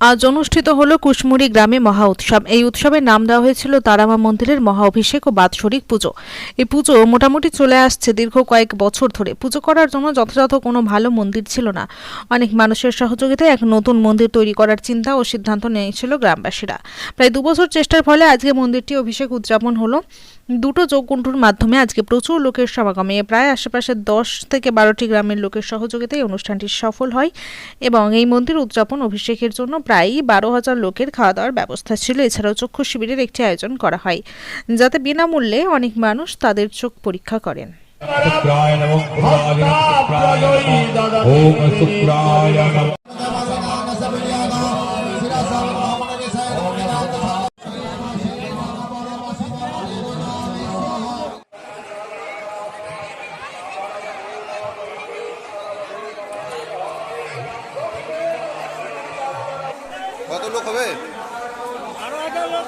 আজ অনুষ্ঠিত হলো কুশমুড়ি গ্রামে মহা উৎসব। এই উৎসবের নাম দেওয়া হয়েছিল তারামা মন্দিরের মহা অভিষেক ও বাৎসরিক পুজো। এই পুজো মোটামুটি চলে আসছে দীর্ঘ কয়েক বছর ধরে। পুজো করার জন্য যথাযথ কোনো ভালো মন্দির ছিল না। অনেক মানুষের সহযোগিতায় এক নতুন মন্দির তৈরি করার চিন্তা ও সিদ্ধান্ত নিয়েছিল গ্রামবাসীরা। প্রায় দুবছর চেষ্টার ফলে আজকে মন্দিরটি অভিষেক উদযাপন হলো। দুটো যোগকুণ্ঠুর মাধ্যমে আজকে প্রচুর লোকের সমাগমে। প্রায় আশেপাশে দশ থেকে বারোটি গ্রামের লোকের সহযোগিতায় অনুষ্ঠানটি সফল হয় এবং এই মন্দির উদযাপন অভিষেকের জন্য প্রায় বারো হাজার লোকের খাওয়া দাওয়ার ব্যবস্থা ছিল। এছাড়াও চক্ষু শিবিরের একটি আয়োজন করা হয় যাতে বিনামূল্যে অনেক মানুষ তাদের চোখ পরীক্ষা করেন। কত লোক হবে? আরও লোক